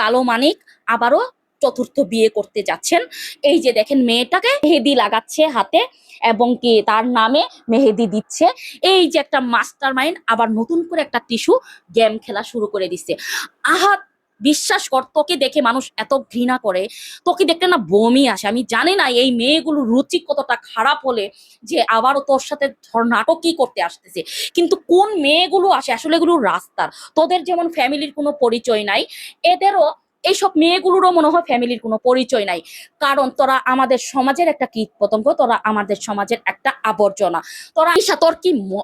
কালো মানিক আবারও চতুর্থ বিয়ে করতে যাচ্ছেন। এই যে দেখেন মেয়েটাকে মেহেদি লাগাচ্ছে হাতে এবং কি তার নামে মেহেদি দিচ্ছে। এই যে একটা মাস্টার মাইন্ড আবার নতুন করে একটা টিস্যু গেম খেলা শুরু করে দিচ্ছে। আহা বিশ্বাস কর, তোকে দেখে মানুষ এত ঘৃণা করে, তোকে দেখলে না বমি আসে। আমি জানি না এই মেয়েগুলো রুচি কতটা খারাপ হলে যে আবারও তোর সাথে ধর নাটকই করতে আসতেছে। কিন্তু কোন মেয়েগুলো আসে? আসলে এগুলো রাস্তার। তোদের যেমন ফ্যামিলির কোনো পরিচয় নাই, এদেরও এইসব মেয়েগুলোরও মনে হয় ফ্যামিলির কোনো পরিচয় নাই। কারণ তোরা আমাদের সমাজের একটা কীট পতঙ্গ তোরা আমাদের সমাজের একটা আবর্জনা। তোরা ঈশা তোর কি ম-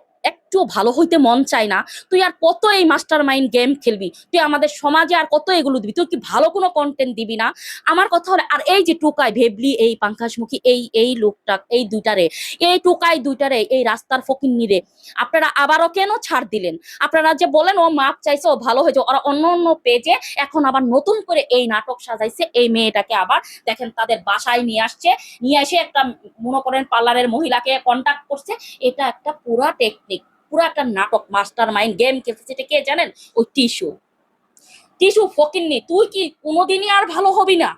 একটু ভালো হইতে মন চায় না। তুই আর কত এই মাস্টার মাইন্ড গেম খেলবি? তুই আমাদের সমাজে আর কত এগুলো দিবি? তুই কি ভালো কোনো কন্টেন্ট দিবি না? আমার কথা হলো, আর এই যে টুকাই ভেবলি, এই পাঙ্কাশমুখী, এই এই লোকটা, এই দুইটারে এই টুকাই দুইটারে এই রাস্তার ফকিন্নি নিরে আপনারা আবারও কেন ছাড় দিলেন? আপনারা যে বলেন, ও মাপ চাইছে, ও ভালো হয়েছে। ওরা অন্য অন্য পেজে এখন আবার নতুন করে এই নাটক সাজাইছে, এই মেয়েটাকে আবার দেখেন তাদের বাসায় নিয়ে আসছে, নিয়ে এসে একটা মনে করেন পার্লারের মহিলাকে কন্টাক্ট করছে। এটা একটা পুরা টেকনিক পুরা একটা নাটক মাস্টার মাইন্ড গেম খেলতেছে, এটা কে জানেন? ওই টিসু। টিস্যু ফকিননি তুই কি কোনোদিনই আর ভালো হবি না?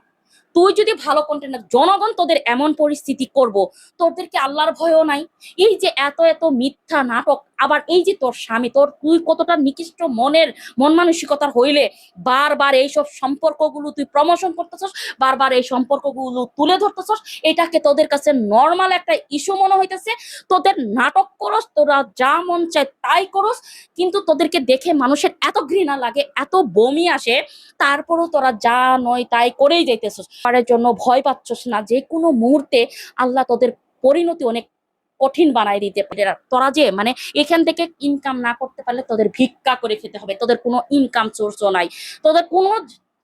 তুই যদি ভালো কন্টেন্ট জনগণ তোদের এমন পরিস্থিতি করব, তোদেরকে আল্লাহর ভয়ও নাই। এই যে এত এত মিথ্যা নাটক আবার এই যে তোর স্বামী, তোর তুই কতটা নিকৃষ্ট মনের, মন মানসিকতার হইলে বারবার এইসব সম্পর্কগুলো তুই প্রমোশন করতেছস, বারবার এই সম্পর্কগুলো তুলে ধরতেছস, এটাকে তোদের কাছে নর্মাল একটা ইস্যু মনে হইতেছে। তোদের নাটক করস, তোরা যা মন চায় তাই করস, কিন্তু তোদেরকে দেখে মানুষের এত ঘৃণা লাগে, এত বমি আসে, তারপরও তোরা যা নয় তাই করেই যাইতেছস। পারের জন্য ভয় পাচ্ছস না যে কোনো মুহূর্তে আল্লাহ তোদের পরিণতি অনেক কঠিন বানাই দিতে পারে। তোরা যে মানে এখান থেকে ইনকাম না করতে পারলে তোদের ভিক্ষা করে খেতে হবে। তোদের কোনো ইনকাম সোর্সও নাই। তোদের কোনো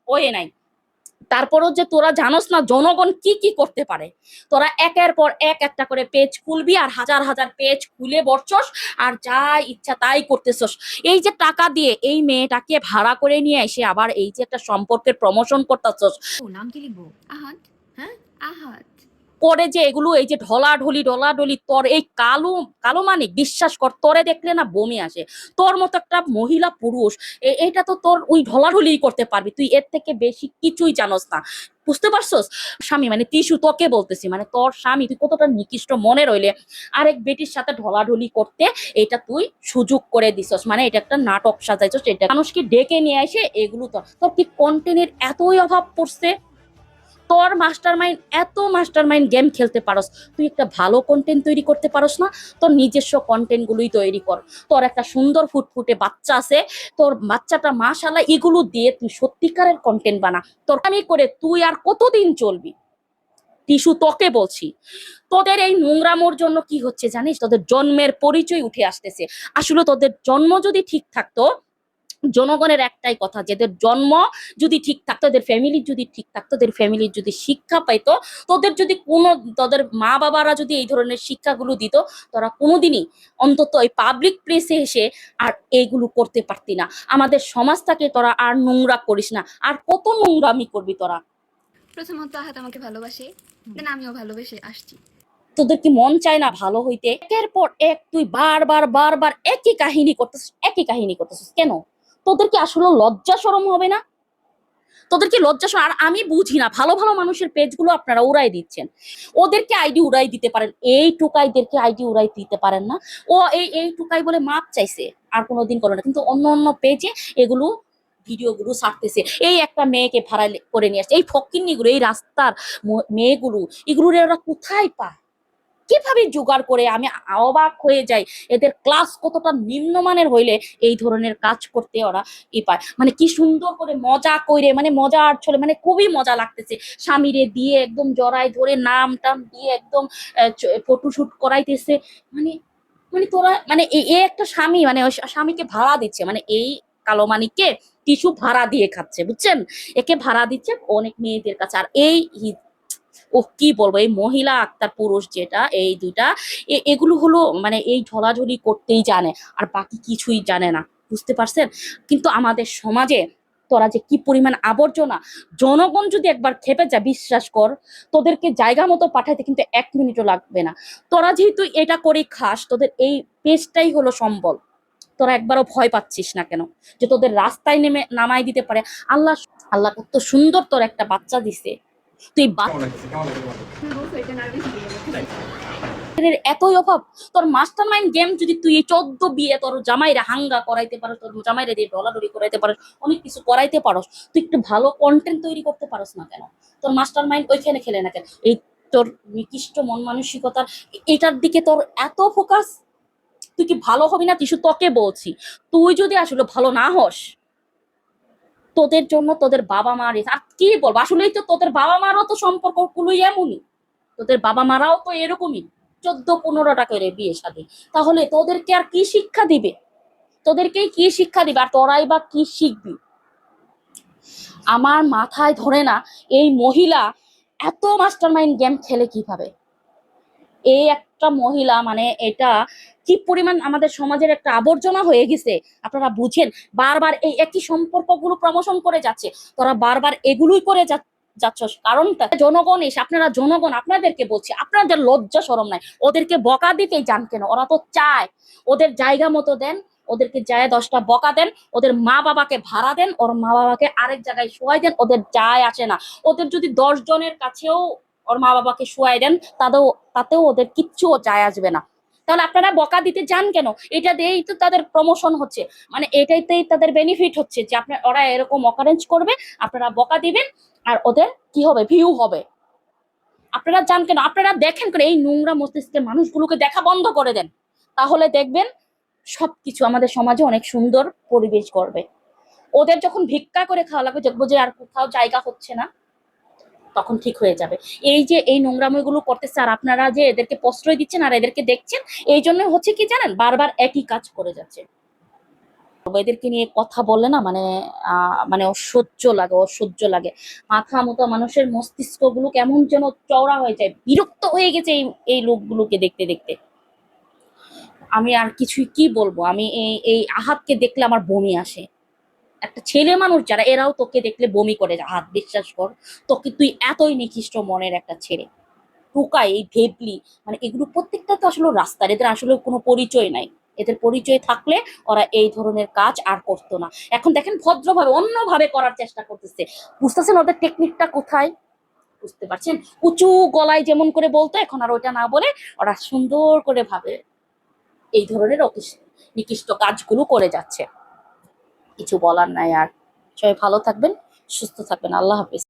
ওয়ে নাই। তারপরও যে তোরা জানোস না জনগণ কি কি করতে পারে। তোরা একের পর এক একটা করে পেজ খুলবি আর হাজার হাজার পেজ খুলে বসছস আর যা ইচ্ছা তাই করতেছস। এই যে টাকা দিয়ে এই মেয়েটাকে ভাড়া করে নিয়ে এসে আবার এই যে একটা সম্পর্কের প্রমোশন করতেছস। নাম কি লিখব? আহাত? হ্যাঁ? আহাত। করে যে এগুলো এই যে ঢলাঢলি ডলাডলি তোর, এই কালো কালো মানে বিশ্বাস কর, তোরে দেখলে না বমি আসে। তোর মতো একটা মহিলা পুরুষ এটা তো তোর ওই ঢলাঢলি করতে পারবি। তুই এর থেকে বেশি কিছুই জানোস না। বুঝতে পারছস? স্বামী মানে টিসু, তোকে বলতেছি মানে তোর স্বামী, তুই কতটা নিকৃষ্ট মনে রইলে, আরেক বেটির সাথে ঢলাঢলি করতে এটা তুই সুযোগ করে দিছস। মানে এটা একটা নাটক সাজাইছস, এটা মানুষকে ডেকে নিয়ে আসে এগুলো তোর তোর কি কন্টেন্টের এতই অভাব পড়ছে? তোর মাস্টার মাইন্ড এত মাস্টার মাইন্ড গেম খেলতে পারস, তুই একটা ভালো কন্টেন্ট তৈরি করতে পারস না, তোর নিজস্ব কন্টেন্ট গুলোই তৈরি কর। তোর একটা সুন্দর ফুটফুটে বাচ্চা আছে, তোর বাচ্চাটা মাশাল্লাহ এগুলো দিয়ে তুই সত্যিকারের কন্টেন্ট বানা। তোর আমি করে তুই আর কতদিন চলবি? টিস্যু তোকে বলছি, তোদের এই নোংরামোর জন্য কি হচ্ছে জানিস? তোদের জন্মের পরিচয় উঠে আসতেছে। আসলে তোদের জন্ম যদি ঠিক থাকতো জনগণের একটাই কথা যেদের জন্ম যদি ঠিক থাকতো এদের ফ্যামিলি যদি ঠিক থাকতো এদের ফ্যামিলির যদি শিক্ষা পাইতো তোদের যদি কোনো তোদের মা বাবারা যদি এই ধরনের শিক্ষাগুলো দিত তোরা কোনোদিনই অন্তত এই পাবলিক প্লেসে এসে আর এইগুলো করতে পারতি না। আমাদের সমাজটাকে তোরা আর নোংরা করিস না। আর কত নোংরামি করবি তোরা? প্রথমত আহাত আমাকে ভালোবাসে দেন আমিও ভালোবেসে আসছি। তোদের কি মন চায় না ভালো হইতে? একের পর এক তুই বারবার বারবার একই কাহিনী করতেছিস একই কাহিনী করতেছিস। কেন? তোদের কি আসলে লজ্জা সরম হবে না? তোদের কি লজ্জা আর আমি বুঝি না, ভালো ভালো মানুষের পেজগুলো আপনারা উড়াই দিচ্ছেন। ওদেরকে আইডি উড়াই দিতে পারেন, এই টুকাইদেরকে আইডি উড়াই দিতে পারেন না। ও এই এই টুকাই বলে মাপ চাইছে, আর কোনোদিন করবে না। কিন্তু অন্য অন্য পেজে এগুলো ভিডিওগুলো ছাড়তেছে। এই একটা মেয়েকে ভাড়া করে নিয়ে আসছে। এই ফকিন্নিগুলো, এই রাস্তার মেয়েগুলো এগুলো ওরা কোথায় পায়? কীভাবে জোগাড় করে আমি অবাক হয়ে যাই? এদের ক্লাস কতটা নিম্নমানের হইলে এই ধরনের কাজ করতে ওরা ই পায়? মানে কি সুন্দর করে মজা করে মানে মজা আর ছলে মানে খুবই মজা লাগতেছে। স্বামীরে দিয়ে একদম জড়াই ধরে নাম টাম দিয়ে একদম ফটোশুট করাইতেছে। মানে মানে তোরা মানে এ একটা স্বামী মানে স্বামীকে ভাড়া দিচ্ছে। মানে এই কালো মানিককে টিস্যু ভাড়া দিয়ে খাচ্ছে, বুঝছেন? একে ভাড়া দিচ্ছে অনেক মেয়েদের কাছে। আর এই ও কি বলব, এই মহিলা আক্তার পুরুষ যেটা, এই দুইটা এগুলো হলো মানে এই ঝলাঝলি করতেই জানে, আর বাকি কিছুই জানে না, বুঝতে পারছেন? কিন্তু আমাদের সমাজে তোরা যে কি পরিমাণ আবর্জনা, জনগণ যদি একবার খেপে যা বিশ্বাস কর, তোদেরকে জায়গা মতো পাঠাইতে কিন্তু এক মিনিটও লাগবে না। তোরা যেহেতু এটা করে খাস, তোদের এই পেজটাই হলো সম্বল। তোরা একবারও ভয় পাচ্ছিস না কেন? যে তোদের রাস্তায় নেমে নামাই দিতে পারে। আল্লাহ আল্লাহ কত সুন্দর তোর একটা বাচ্চা দিছে। তুই নার্ভাস বাচ্চাদের এতই অভাব তোর মাস্টার মাইন্ড গেম যদি তুই এই চোদ্দ বিয়ে তোর জামাইরা হাঙ্গা করাইতে পারো তোর জামাইরা দিয়ে ডলাডলি করাইতে পারো অনেক কিছু করাইতে পারোস তুই একটু ভালো কন্টেন্ট তৈরি করতে পারোস না কেন? তোর মাস্টার মাইন্ড ওইখানে খেলে না কেন? এই তোর নিকৃষ্ট মন মানসিকতার এটার দিকে তোর এত ফোকাস তুই কি ভালো হবি না? টিসু তোকে বলছি। তুই যদি আসলে ভালো না হস তোদের জন্য তোদের বাবা মার আর কি বলব? আসলেই তো তোদের বাবা মারও তো সম্পর্ক গুলোই এমনই। তোদের বাবা মারাও তো এরকমই। চোদ্দ পনেরো টাকা করে বিয়ে শাদী তাহলে তোদেরকে আর কি শিক্ষা দিবে? তোদেরকেই কি শিক্ষা দিবে? আর তোরাই বা কি শিখবি? আমার মাথায় ধরে না, এই মহিলা এত মাস্টার মাইন্ড গেম খেলে কীভাবে? এই একটা মহিলা মানে এটা কি পরিমাণ আমাদের সমাজের একটা আবর্জনা হয়ে গেছে? আপনারা বুঝেন, বারবার এই একই সম্পর্কগুলো প্রমোশন করে যাচ্ছে, তোরা বারবার এগুলোই করে যা যাচ্ছ কারণটা জনগণ এসে, আপনারা জনগণ, আপনাদেরকে বলছি, আপনাদের লজ্জা সরম নাই। ওদেরকে বকা দিতেই যান কেন? ওরা তো চায়। ওদের জায়গা মতো দেন, ওদেরকে যায় দশটা বকা দেন, ওদের মা বাবাকে ভাড়া দেন, ওর মা বাবাকে আরেক জায়গায় শোয়াই দেন, ওদের যায় আসে না। ওদের যদি দশ জনের কাছেও ওর মা বাবাকে শোয়াই দেন তাতেও তাতেও ওদের কিচ্ছু যায় আসবে না। তাহলে আপনারা বকা দিতে যান কেন? এটা দিয়েই তো তাদের প্রমোশন হচ্ছে। মানে এটাইতেই তাদের বেনিফিট হচ্ছে যে আপনার, ওরা এরকম অকারেঞ্জ করবে, আপনারা বকা দিবেন, আর ওদের কি হবে? ভিউ হবে। আপনারা জান কেন? আপনারা দেখেন কেন? এই নোংরা মস্তিষ্কের মানুষগুলোকে দেখা বন্ধ করে দেন। তাহলে দেখবেন সবকিছু আমাদের সমাজে অনেক সুন্দর পরিবেশ করবে ওদের যখন ভিক্ষা করে খাওয়া লাগবে, দেখব যে আর কোথাও জায়গা হচ্ছে না। তখন ঠিক হয়ে যাবে। এই যে এই নোংরামিগুলো করতেছে, আর আপনারা যে এদেরকে প্রশ্রয় দিচ্ছেন আর এদেরকে দেখছেন, এই জন্য হচ্ছে কি জানেন? বারবার একই কাজ করে যাচ্ছে। এদেরকে নিয়ে কথা বলে না মানে মানে অসহ্য লাগে অসহ্য লাগে। মাথা মতো মানুষের মস্তিষ্কগুলো কেমন যেন চওড়া হয়ে যায়, বিরক্ত হয়ে গেছে এই এই লোকগুলোকে দেখতে দেখতে। আমি আর কিছুই কি বলব? আমি এই এই আহাতকে দেখলে আমার বমি আসে। একটা ছেলে মানুষ যারা, এরাও তোকে দেখলে বমি করে হাত বিশ্বাস কর, তোকে তুই এতই নিকৃষ্ট মনের একটা ছেলে। টুকাই এই ভেবলি মানে এগুলো প্রত্যেকটা তো আসলে রাস্তার, এদের আসলে কোনো পরিচয় নাই। এদের পরিচয় থাকলে ওরা এই ধরনের কাজ আর করতো না। এখন দেখেন ভদ্রভাবে, অন্যভাবে করার চেষ্টা করতেছে। বুঝতেছেন ওদের টেকনিকটা কোথায়? বুঝতে পারছেন? উঁচু গলায় যেমন করে বলতো, এখন আর ওইটা না বলে ওরা সুন্দর করে ভাবে এই ধরনের নিকৃষ্ট কাজগুলো করে যাচ্ছে। কিছু বলার নাই আর। সবাই ভালো থাকবেন সুস্থ থাকবেন। আল্লাহ হাফিজ।